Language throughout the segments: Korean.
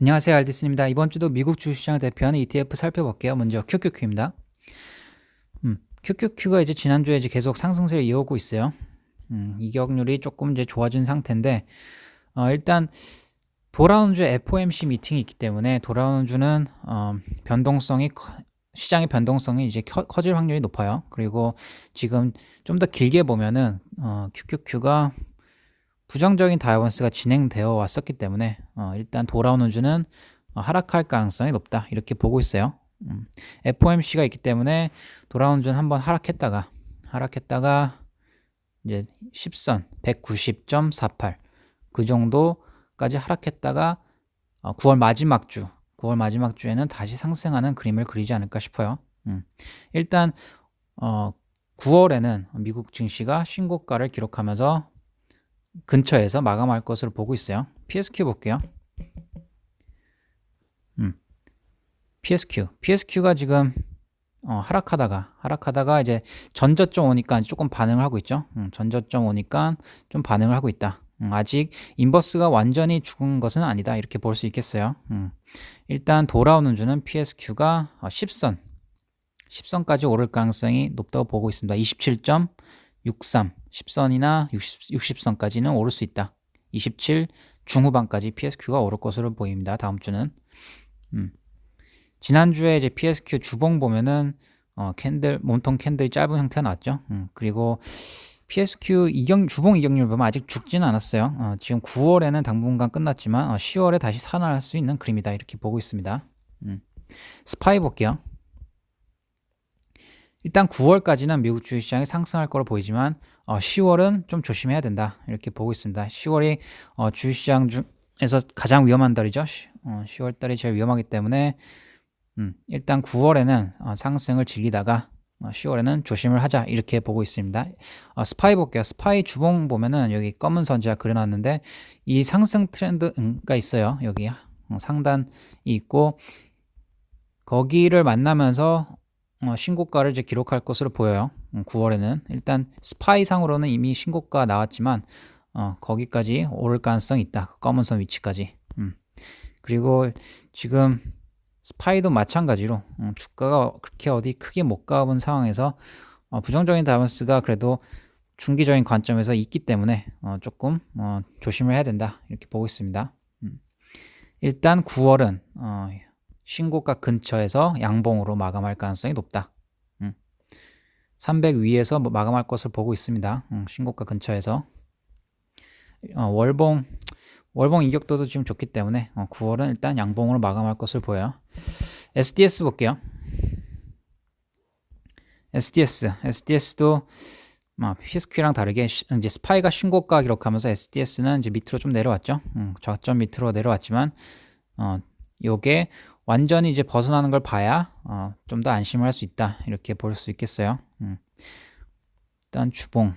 안녕하세요. 알디스입니다. 이번 주도 미국 주식시장을 대표하는 ETF 살펴볼게요. 먼저 QQQ입니다. 음, QQQ가 이제 지난주에 이제 계속 상승세를 이어오고 있어요. 음, 이격률이 조금 이제 좋아진 상태인데, 어, 일단 돌아오는 주 FOMC 미팅이 있기 때문에 돌아오는 주는 어, 변동성이 시장의 변동성이 이제 커, 질 확률이 높아요. 그리고 지금 좀 더 길게 보면은 어, QQQ가 부정적인 다이버스가 진행되어 왔었기 때문에 어, 일단 돌아오는 주는 어, 하락할 가능성이 높다 이렇게 보고 있어요. 음, FOMC가 있기 때문에 돌아오는 주는 한번 하락했다가 하락했다가 이제 10선 190.48 그 정도까지 하락했다가 어, 9월 마지막 주 9월 마지막 주에는 다시 상승하는 그림을 그리지 않을까 싶어요. 음, 일단 어, 9월에는 미국 증시가 신고가를 기록하면서 근처에서 마감할 것으로 보고 있어요. PSQ 볼게요. 음. PSQ. PSQ가 지금 어, 하락하다가 하락하다가 이제 전저점 오니까 조금 반응을 하고 있죠. 음, 전저점 오니까 좀 반응을 하고 있다. 음, 아직 인버스가 완전히 죽은 것은 아니다. 이렇게 볼 수 있겠어요. 음, 일단 돌아오는 주는 PSQ가 어, 10선 10선까지 오를 가능성이 높다고 보고 있습니다. 27.63 10선이나 60, 60 선까지는 오를 수 있다. 27 중후반까지 PSQ가 오를 것으로 보입니다. 다음 주는. 음. 지난주에 이제 PSQ 주봉 보면은 어, 캔들 몸통 캔들이 짧은 형태가 나왔죠. 음, 그리고 PSQ 이경 주봉 이격률 보면 아직 죽지는 않았어요. 어, 지금 9월에는 당분간 끝났지만 어, 10월에 다시 살아날 수 있는 그림이다 이렇게 보고 있습니다. 음. 스파이 볼게요. 일단 9월까지는 미국 주식 시장이 상승할 거로 보이지만 어, 10월은 좀 조심해야 된다 이렇게 보고 있습니다. 10월이 어, 주식 시장 중에서 가장 위험한 달이죠. 어, 10월 달이 제일 위험하기 때문에 음, 일단 9월에는 어, 상승을 즐기다가 어, 10월에는 조심을 하자 이렇게 보고 있습니다. 어, 스파이 볼게요. 스파이 주봉 보면은 여기 검은 선지가 그려놨는데 이 상승 트렌드가 있어요. 여기 어, 상단이 있고 거기를 만나면서 어, 신고가를 이제 기록할 것으로 보여요. 9월에는 음, 일단 스파이 상으로는 이미 신고가 나왔지만 어, 거기까지 오를 가능성이 있다. 그 검은 선 위치까지. 음. 그리고 지금 스파이도 마찬가지로 음, 주가가 그렇게 어디 크게 못 가본 상황에서 어, 부정적인 다이버스가 그래도 중기적인 관점에서 있기 때문에 어, 조금 어, 조심을 해야 된다 이렇게 보고 있습니다. 음. 일단 9월은 어, 신고가 근처에서 양봉으로 마감할 가능성이 높다. 음. 300 위에서 뭐 마감할 것을 보고 있습니다. 음, 신고가 근처에서 어, 월봉 월봉 이격도도 지금 좋기 때문에 어, 9월은 일단 양봉으로 마감할 것을 보여요. SDS 볼게요. SDS, SDS도 뭐 PSQ랑 다르게 이제 스파이가 신고가 기록하면서 SDS는 이제 밑으로 좀 내려왔죠. 음, 저점 밑으로 내려왔지만 어, 요게 완전히 이제 벗어나는 걸 봐야 어, 좀 더 안심을 할 수 있다 이렇게 볼 수 있겠어요. 음. 일단 주봉,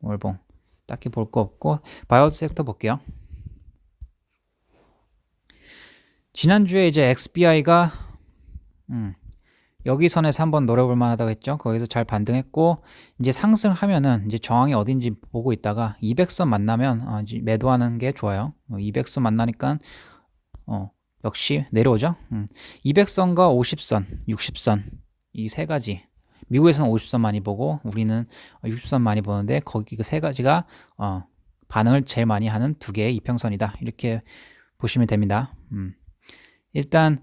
월봉 딱히 볼 거 없고 바이오 섹터 볼게요. 지난주에 이제 XBI가 음, 여기 선에서 한번 노려볼 만하다고 했죠. 거기서 잘 반등했고 이제 상승하면은 이제 저항이 어딘지 보고 있다가 200선 만나면 어, 매도하는 게 좋아요. 200선 어, 만나니까 어, 역시 내려오죠. 음. 200선과 50선, 60선 이 세 가지. 미국에서는 50선 많이 보고 우리는 60선 많이 보는데 거기 그 세 가지가 어, 반응을 제일 많이 하는 두 개의 이평선이다. 이렇게 보시면 됩니다. 음. 일단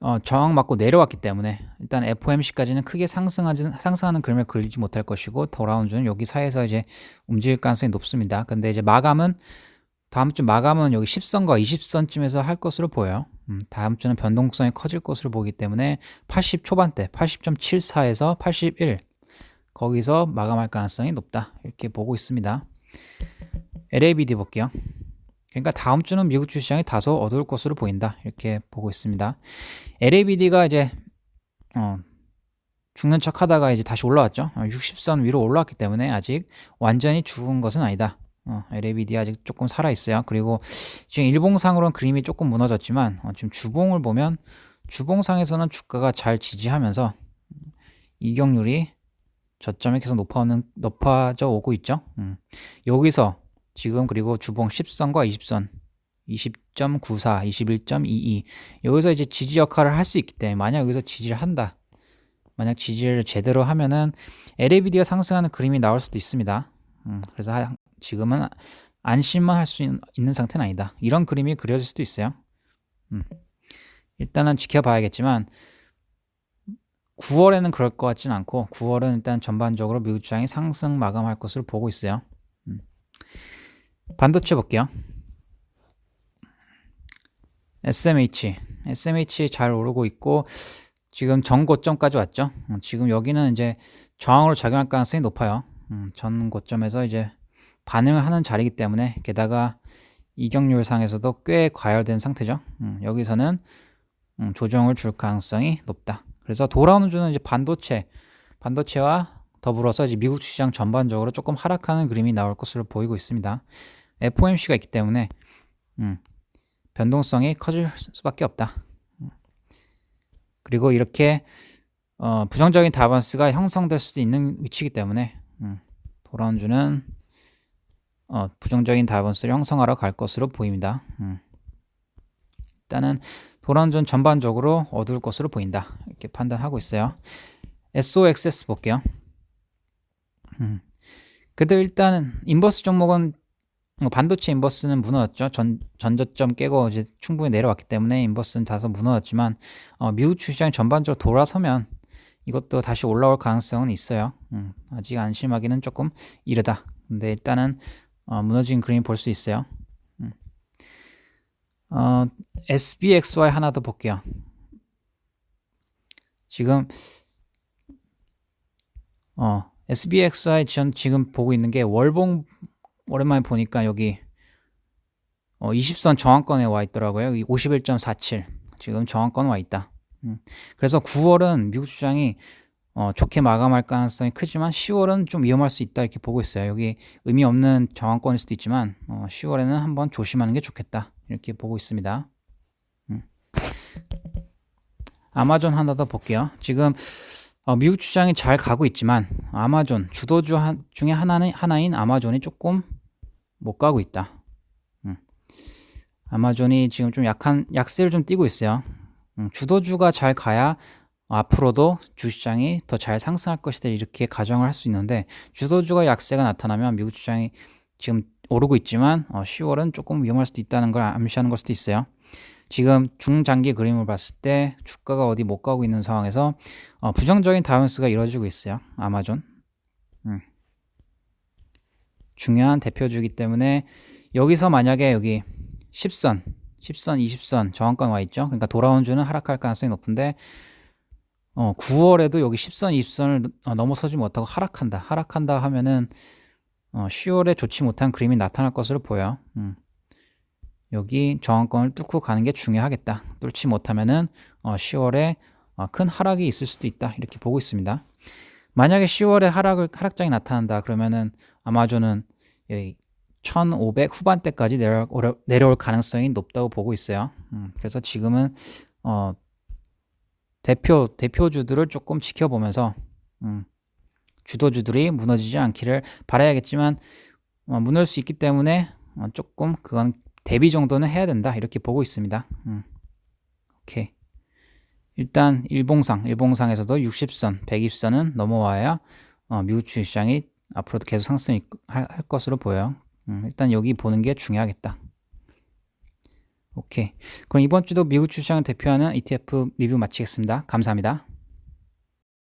어, 저항 맞고 내려왔기 때문에 일단 FOMC까지는 크게 상승하지, 상승하는 그림을 그리지 못할 것이고 돌아온 주는 여기 사이에서 이제 움직일 가능성이 높습니다. 근데 이제 마감은 다음 주 마감은 여기 10선과 20선쯤에서 할 것으로 보여요. 음, 다음 주는 변동성이 커질 것으로 보기 때문에 80 초반대 80.74에서 81 거기서 마감할 가능성이 높다 이렇게 보고 있습니다. LABD 볼게요. 그러니까 다음 주는 미국 주시장이 다소 어두울 것으로 보인다 이렇게 보고 있습니다. LABD가 이제 어, 죽는 척하다가 이제 다시 올라왔죠. 60선 어, 위로 올라왔기 때문에 아직 완전히 죽은 것은 아니다. 어, LABD 아직 조금 살아있어요. 그리고 지금 일봉상으로는 그림이 조금 무너졌지만 어, 지금 주봉을 보면 주봉상에서는 주가가 잘 지지하면서 이격률이 저점에 계속 높아오는, 높아져 오고 있죠. 음. 여기서 지금 그리고 주봉 10선과 20선 20.94, 21.22 여기서 이제 지지 역할을 할 수 있기 때문에 만약 여기서 지지를 한다. 만약 지지를 제대로 하면은 LABD가 상승하는 그림이 나올 수도 있습니다. 음, 그래서 하, 지금은 안심만 할 수 있는 상태는 아니다. 이런 그림이 그려질 수도 있어요. 음. 일단은 지켜봐야겠지만 9월에는 그럴 것 같지는 않고 9월은 일단 전반적으로 미국 시장이 상승 마감할 것으로 보고 있어요. 음. 반도체 볼게요. SMH, SMH 잘 오르고 있고 지금 전고점까지 왔죠. 음, 지금 여기는 이제 저항으로 작용할 가능성이 높아요. 음, 전 고점에서 이제 반응을 하는 자리이기 때문에 게다가 이격률상에서도 꽤 과열된 상태죠. 음, 여기서는 음, 조정을 줄 가능성이 높다. 그래서 돌아오는 주는 이제 반도체, 반도체와 더불어서 이제 미국 시장 전반적으로 조금 하락하는 그림이 나올 것으로 보이고 있습니다. FOMC가 있기 때문에 음, 변동성이 커질 수밖에 없다. 그리고 이렇게 어, 부정적인 다반스가 형성될 수도 있는 위치이기 때문에 음, 돌아온 주는 어, 부정적인 다반스를 형성하러 갈 것으로 보입니다. 음. 일단은 주 전반적으로 어두울 것으로 보인다. 이렇게 판단하고 있어요. SOXS 볼게요. 음. 그래도 일단 인버스 종목은 뭐 반도체 인버스는 무너졌죠. 전, 전저점 깨고 이제 충분히 내려왔기 때문에 인버스는 다소 무너졌지만 어, 미국 주시장이 전반적으로 돌아서면 이것도 다시 올라올 가능성은 있어요. 음, 아직 안심하기는 조금 이르다. 근데 일단은 어, 무너진 그림 볼 수 있어요. 음. 어, SBXY 하나 더 볼게요. 지금 어, SBXY 전 지금 보고 있는 게 월봉 오랜만에 보니까 여기 어, 20선 저항권에 와 있더라고요. 51.47 지금 저항권 와 있다. 음. 그래서 9월은 미국 주장이 어, 좋게 마감할 가능성이 크지만 10월은 좀 위험할 수 있다 이렇게 보고 있어요. 여기 의미 없는 저항권일 수도 있지만 어, 10월에는 한번 조심하는 게 좋겠다 이렇게 보고 있습니다. 음. 아마존 하나 더 볼게요. 지금 어, 미국 주장이 잘 가고 있지만 아마존 주도주 하, 중에 하나는 하나인 아마존이 조금 못 가고 있다. 음. 아마존이 지금 좀 약한 약세를 좀 띄고 있어요. 음, 주도주가 잘 가야 앞으로도 주시장이 더 잘 상승할 것이다 이렇게 가정을 할 수 있는데 주도주가 약세가 나타나면 미국 주장이 지금 오르고 있지만 어, 10월은 조금 위험할 수도 있다는 걸 암시하는 걸 수도 있어요. 지금 중장기 그림을 봤을 때 주가가 어디 못 가고 있는 상황에서 어, 부정적인 다운스가 이루어지고 있어요. 아마존. 음. 중요한 대표주기 때문에 여기서 만약에 여기 10선, 10선, 20선 저항권 와 있죠. 그러니까 돌아온 주는 하락할 가능성이 높은데 어, 9월에도 여기 10선, 20선을 어, 넘어서지 못하고 하락한다. 하락한다 하면은 어, 10월에 좋지 못한 그림이 나타날 것으로 보여. 음. 여기 저항권을 뚫고 가는 게 중요하겠다. 뚫지 못하면은 어, 10월에 어, 큰 하락이 있을 수도 있다. 이렇게 보고 있습니다. 만약에 10월에 하락을 하락장이 나타난다. 그러면은 아마존은 1,500 후반대까지 내려올, 내려올 가능성이 높다고 보고 있어요. 음, 그래서 지금은 어, 대표 대표주들을 조금 지켜보면서 음, 주도주들이 무너지지 않기를 바라야겠지만 어, 무너질 수 있기 때문에 어, 조금 그건 대비 정도는 해야 된다 이렇게 보고 있습니다. 음. 오케이. 일단 일봉상, 일봉상에서도 60선, 120선은 넘어와야 어, 미국 주시장이 앞으로도 계속 상승할 것으로 보여요. 음, 일단 여기 보는 게 중요하겠다. 오케이. 그럼 이번 주도 미국 주시장을 대표하는 ETF 리뷰 마치겠습니다. 감사합니다.